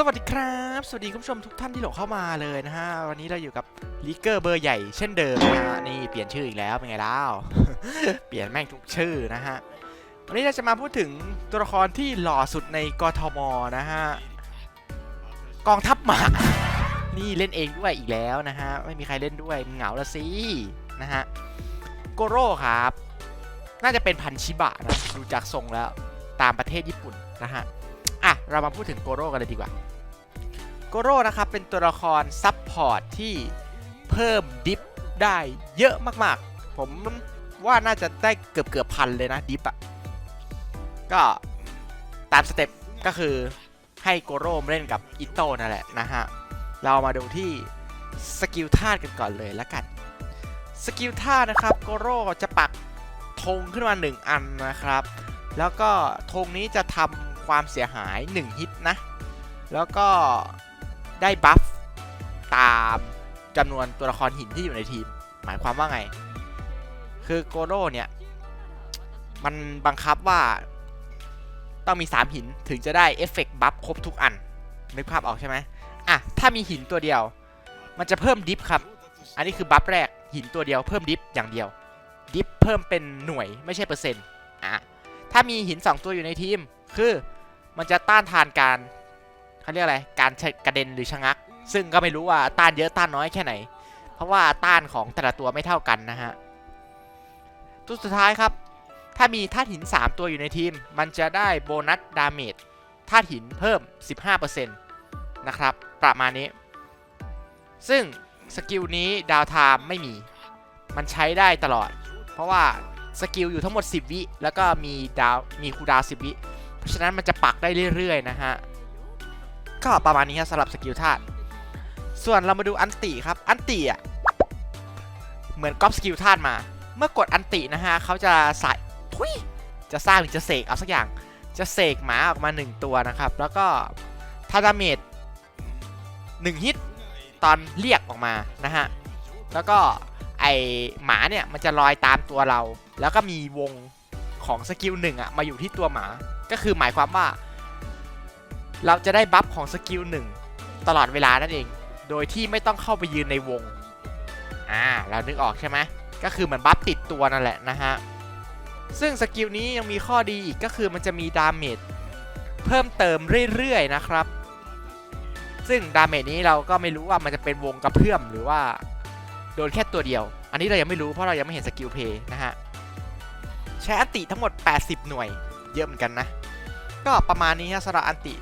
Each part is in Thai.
สวัสดีครับ สวัสดีคุณผู้ชมทุกท่านที่หลงเข้ามาเลยนะฮะ วันนี้เราอยู่กับลีเกอร์เบอร์ใหญ่เช่นเดิมนะฮะ นี่เปลี่ยนชื่ออีกแล้วเป็นไงแล่ะเปลี่ยนแม่งทุกชื่อนะฮะ วันนี้เราจะมาพูดถึงตัวละครที่หล่อสุดในกทมนะฮะ กองทัพหมา นี่เล่นเองด้วยอีกแล้วนะฮะ ไม่มีใครเล่นด้วยเหงาละสินะฮะ โกโร่ครับ น่าจะเป็นพันชิบะนะ ดูจากทรงแล้ว ตามประเทศญี่ปุ่นนะฮะ อะ เรามาพูดถึงโกโร่กันเลยดีกว่า โกโร่นะครับ เป็นตัวละครซับพอร์ตที่เพิ่มดิฟได้เยอะมากๆ ผมว่าน่าจะได้เกือบเกือบพันเลยนะดิฟอะก็ตามสเต็ปก็คือให้โกโร่เล่นกับอิโต้นั่นแหละนะฮะ เรามาดูที่สกิลท่าตุกันก่อนเลยละกัน สกิลท่าตุนะครับโกโร่จะปักธงขึ้นมา 1 อันนะครับ แล้วก็ธงนี้จะทำ ความเสียหาย 1 ฮิตนะ แล้วก็ได้บัฟตามจำนวนตัวละครหินที่อยู่ในทีม หมายความว่าไง คือโกโร่เนี่ยมันบังคับว่าต้องมี 3 หินถึงจะได้เอฟเฟกต์บัฟครบทุกอันนึกภาพออกใช่ไหมอะ ถ้ามีหินตัวเดียว มันจะเพิ่มดิฟครับ อันนี้คือบัฟแรกหินตัวเดียวเพิ่มดิฟอย่างเดียว ดิฟเพิ่มเป็นหน่วยไม่ใช่เปอร์เซ็นต์อะถ้ามีหิน 2 ตัวอยู่ในทีม คือ มันจะต้านทานการเขาเรียกอะไร การกระเด็นหรือชะงัก ซึ่งก็ไม่รู้ว่าต้านเยอะต้านน้อยแค่ไหน เพราะว่าต้านของแต่ละตัวไม่เท่ากันนะฮะ ตัวสุดท้ายครับ ถ้ามีธาตุหิน 3 ตัวอยู่ในทีม มันจะได้โบนัสดาเมจธาตุหินเพิ่ม 15%นะครับ ประมาณนี้ ซึ่งสกิลนี้ดาวไทม์ไม่มี มันใช้ได้ตลอด เพราะว่าสกิลอยู่ทั้งหมด 10 วิ แล้วก็มีดาว มีคูดาว 10 วิ ฉะนั้นมันจะปักได้เรื่อยๆนะฮะ ก็ประมาณนี้ครับสำหรับสกิลธาตุส่วนเรามาดูอันติครับ อันติอะ เหมือนก๊อปสกิลธาตุมา เมื่อกดอันตินะฮะเขาจะใส่ทุยจะสร้างหรือจะเสกเอาสักอย่าง จะเสกหมาออกมา 1 ตัวนะครับ แล้วก็ทาดาเมจ1ฮิตตอนเรียกออกมานะฮะ แล้วก็ไอหมาเนี่ยมันจะลอยตามตัวเรา แล้วก็มีวง ของสกิลหนึ่งอะมาอยู่ที่ตัวหมา ก็คือหมายความว่า เราจะได้บัฟของสกิลหนึ่งตลอดเวลานั่นเอง โดยที่ไม่ต้องเข้าไปยืนในวง อ่า เรานึกออกใช่ไหมก็คือเหมือนบัฟติดตัวนั่นแหละนะฮะ ซึ่งสกิลนี้ยังมีข้อดีอีกก็คือมันจะมีดาเมจเพิ่มเติมเรื่อยๆนะครับ ซึ่งดาเมจนี้เราก็ไม่รู้ว่ามันจะเป็นวงกระเพื่อมหรือว่า โดนแค่ตัวเดียว อันนี้เรายังไม่รู้เพราะเรายังไม่เห็นสกิลเพย์นะฮะ ช้อันติทั้งหมด 80 หน่วย เยอะเหมือนกันนะ ก็ประมาณนี้ฮะสำหรับอันติ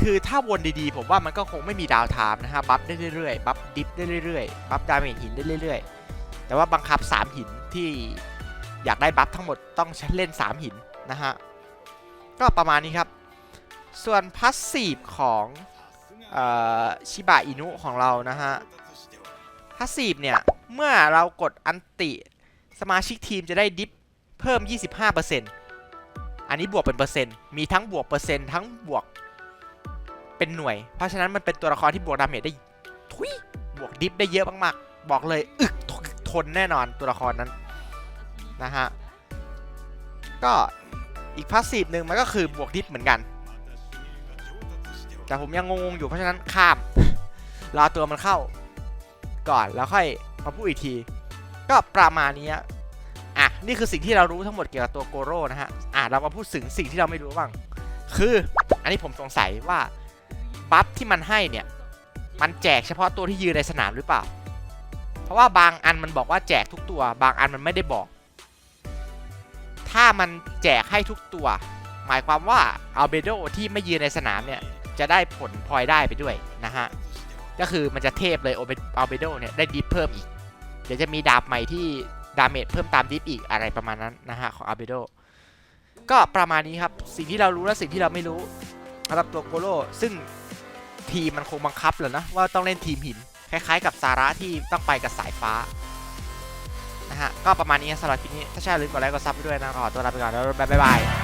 คือถ้าวนดีๆ ผมว่ามันก็คงไม่มีดาวไทม์นะฮะ บัฟได้เรื่อยๆ บัฟดิฟได้เรื่อยๆ บัฟดาเมจหินได้เรื่อยๆ แต่ว่าบังคับ 3 หินที่อยากได้บัฟทั้งหมดต้องเล่น 3 หินนะฮะ ก็ประมาณนี้ครับ ส่วนพาสซีฟของชิบะอินุของเรานะฮะพาสซีฟเนี่ย เมื่อเรากดอันติสมาชิกทีมจะได้ดิฟ เพิ่ม 25%อันนี้บวกเป็นเปอร์เซ็นต์ มีทั้งบวกเปอร์เซ็นต์ทั้งบวกเป็นหน่วย เพราะฉะนั้นมันเป็นตัวละครที่บวกดาเมจได้ทุยบวกดิฟได้เยอะมากๆ บอกเลยอึกทนแน่นอนตัวละครนั้นนะฮะ ก็อีกพาสซีฟหนึ่งมันก็คือบวกดิฟเหมือนกัน แต่ผมยังงงๆอยู่เพราะฉะนั้นข้ามรอตัวมันเข้า ก่อนแล้วค่อยมาพูดอีกที ก็ประมาณนี้ นี่คือสิ่งที่เรารู้ทั้งหมดเกี่ยวกับตัวโกโร่นะฮะ อะเรามาพูดถึงสิ่งที่เราไม่รู้บ้าง คือ อันนี้ผมสงสัยว่าบัฟที่มันให้เนี่ย มันแจกเฉพาะตัวที่ยืนในสนามหรือเปล่า เพราะว่าบางอันมันบอกว่าแจกทุกตัว บางอันมันไม่ได้บอก ถ้ามันแจกให้ทุกตัว หมายความว่าอัลเบโดที่ไม่ยืนในสนามเนี่ย จะได้ผลพลอยได้ไปด้วยนะฮะ ก็คือมันจะเทพเลยอัลเบโดเนี่ยได้ดิฟเพิ่มอีก เดี๋ยวจะมีดาบใหม่ที่ ดาเมจเพิ่มตามดิฟอีกอะไรประมาณนั้นนะฮะของอาร์เบโดก็ประมาณนี้ครับ สิ่งที่เรารู้และสิ่งที่เราไม่รู้สำหรับตัวโกโลซึ่งทีมมันคงบังคับแหละนะว่าต้องเล่นทีมหิน คล้ายๆ กับซาระที่ต้องไปกับสายฟ้านะฮะก็ประมาณนี้สำหรับคลิปนี้ถ้าชอบลืมกดไลค์กดซับด้วยนะขอตัวลาไปก่อนแล้วบ๊ายบาย